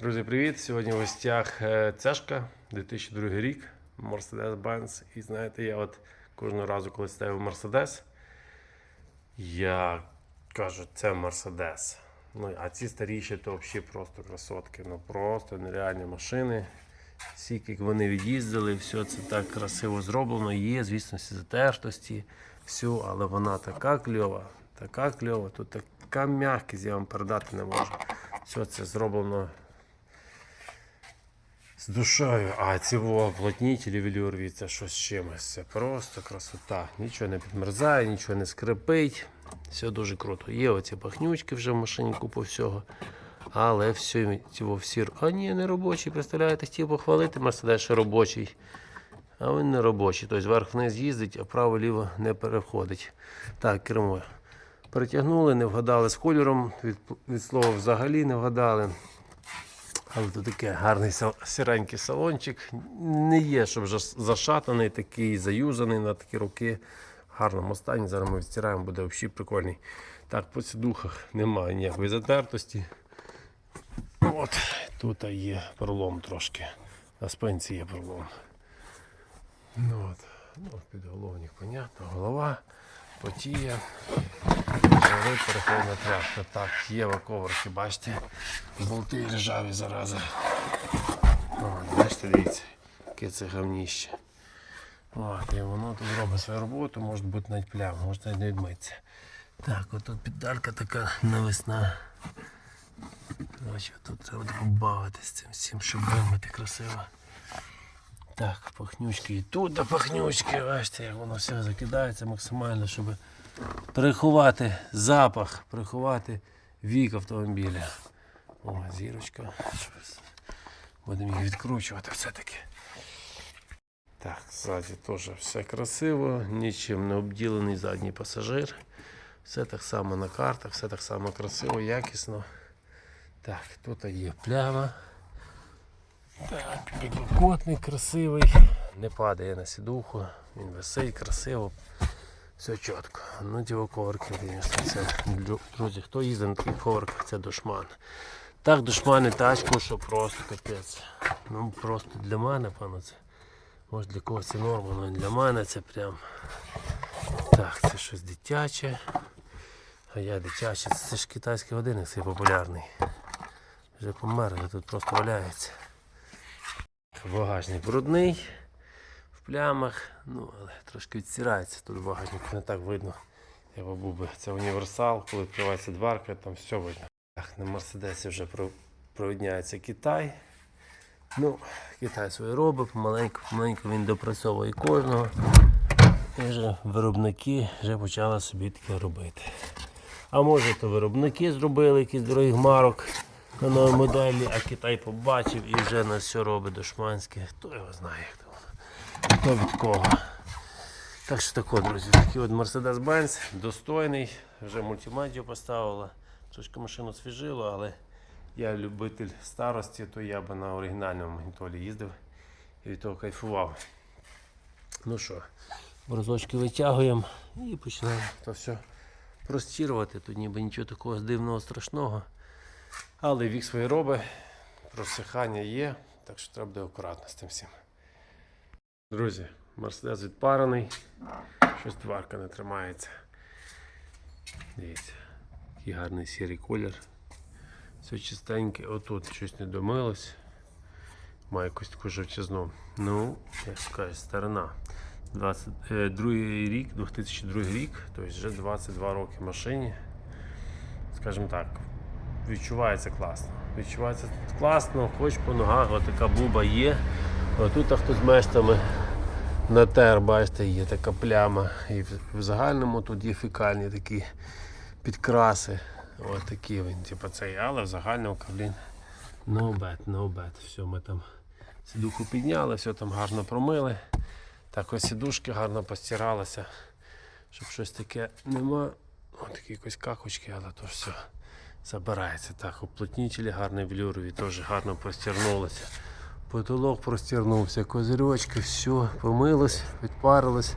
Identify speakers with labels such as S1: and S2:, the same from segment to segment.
S1: Друзі, привіт! Сьогодні в гостях е, цешка 2002 рік, Mercedes-Benz. І знаєте, я от кожного разу, коли ставив Mercedes, я кажу, це Mercedes. Ну, а ці старіші то взагалі просто красотки. Ну просто нереальні машини. Скільки вони від'їздили, все це так красиво зроблено. Є, звісно, затертості, все, але вона така кльова, така кльова, тут така м'якість, я вам передати не можу. Все це зроблено душою. А ці плотнітелі велюрові, це щось з чимось. Це просто красота. Нічого не підмерзає, нічого не скрипить. Все дуже круто. Є оці пахнючки вже в машині купу всього. Але все цього всі. А ні, не робочий. Представляєте, хотів похвалити Мерседес, що робочий. А він не робочий. Тобто вверх-вниз їздить, а право-ліво не переходить. Так, кермо. Перетягнули, не вгадали з кольором. Від, від слова взагалі не вгадали. Але тут такий гарний сіренький салончик. Не є, щоб зашатаний, такий заюзаний на такі роки. В гарному стані. Зараз ми відстираємо, буде взагалі прикольний. Так, по сідухах немає ніякої затертості. От, тут є пролом трошки. На спинці є пролом. Ну, от. Ну, підголовник, понятно, голова, потіє. Жири переходить на тряпку. Так, є ваковерки, бачите, болти ржаві зарази. О, бачите, дивіться, яке це говніще. От, і воно тут робить свою роботу, може бути навіть пляма, може навіть не відмитися. Так, отут педалька така навесна. Коротше, тут треба побавитися з цим всім, щоб вимити красиво. Так, пахнючки і тут до пахнючки, бачите, як воно все закидається максимально, щоб приховати запах, приховати вік автомобіля. О, зірочка. Будемо їх відкручувати все-таки. Так, ззаді теж все красиво, нічим не обділений задній пасажир. Все так само на картах, все так само красиво, якісно. Так, тут є пляма. Так, підлокотник красивий, не падає на сідуху, він висить красиво, все чітко. Ну, ті коврики, звісно, це друзі, хто їздить на таких ковриках, це душман. Так душмани тачку, що просто капець. Ну просто для мене, пане, це. Може для когось це норма, але для мене це прям. Так, це щось дитяче. А я дитяче, це ж китайський годинник, цей популярний. Вже помер, тут просто валяється. Багажник брудний, плямах, ну, але трошки відстирається тут багажник, не так видно. Я був би це універсал, коли відкривається дверка, там все видно. Так, на Мерседесі вже провідняється Китай. Ну, Китай своє робить, помаленьку, помаленьку він допрацьовує кожного. І вже виробники вже почали собі таке робити. А може то виробники зробили якісь дорогих марок на новій моделі, а Китай побачив і вже на все робить дошманське. Хто його знає, як то воно. Хто від кого. Так що тако, друзі, такий от Mercedes-Benz, достойний, вже мультимедію поставила. Трошки машину свіжило, але я любитель старості, то я би на оригінальному магнітолі їздив і від того кайфував. Ну що, брозочки витягуємо і починаємо то все простірувати. Тут ніби нічого такого дивного страшного. Але вік своє робить, просихання є, так що треба бути акуратно з тим всім. Друзі, Мерседес відпарений, щось тварка не тримається. Дивіться, який гарний сірий колір. Все чистеньке, отут щось не домилось. Має якусь таку жовчизну. Ну, як скажеш, старина. 22 рік, 2002 рік, тобто вже 22 роки машині. Скажімо так, відчувається класно. Відчувається класно, хоч по ногах, отака буба є. Отут хтось мештами натер, бачите, є така пляма. І в загальному тут є фекальні такі підкраси. Ось такі він, типу цей, але в загальному блін. No bad, no bad. Все, ми там сідуху підняли, все там гарно промили. Так ось сідушки гарно постиралися. Щоб щось таке нема. Ось такі якось какочки, але то все забирається. Так, уплотнітелі гарні велюрові теж гарно простірнулися. Потолок простірнувся, козирьочки, все, помилось, відпарилось.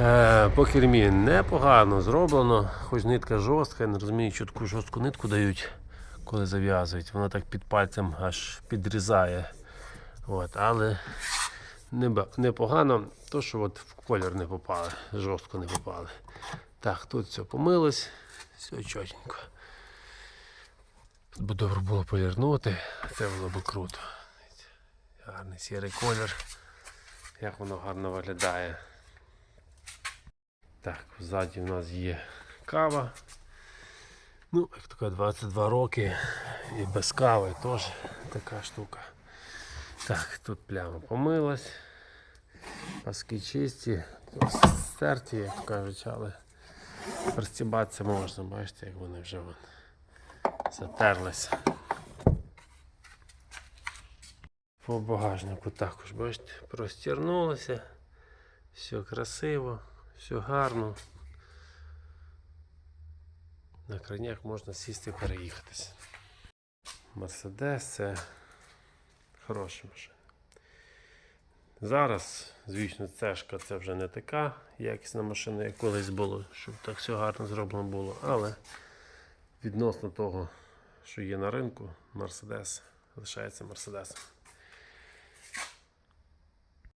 S1: Е, по кермі непогано зроблено, хоч нитка жорстка, я не розумію, що жорстку нитку дають. коли зав'язують. Воно так під пальцем аж підрізає. От, але не непогано, то що от в колір не попали, жорстко не попали. Так, тут все помилось, все чотенько. Тут би добре було полірнути, це було б круто. Гарний сірий колір. Як воно гарно виглядає. Так, ззаді в нас є кава. Ну, як така 22 роки і без кави теж така штука. Так, тут пляма помилась. Паски чисті, стерті, як кажуть, але розстібатися можна, бачите, як вони вже вон затерлися. По багажнику також, бачите, простірнулося, все красиво, все гарно. На крайняк можна сісти і переїхатися. Мерседес це хороша машина. Зараз, звісно, цешка це вже не така якісна машина, як колись було, щоб так все гарно зроблено було. Але відносно того, що є на ринку, Мерседес лишається Мерседесом.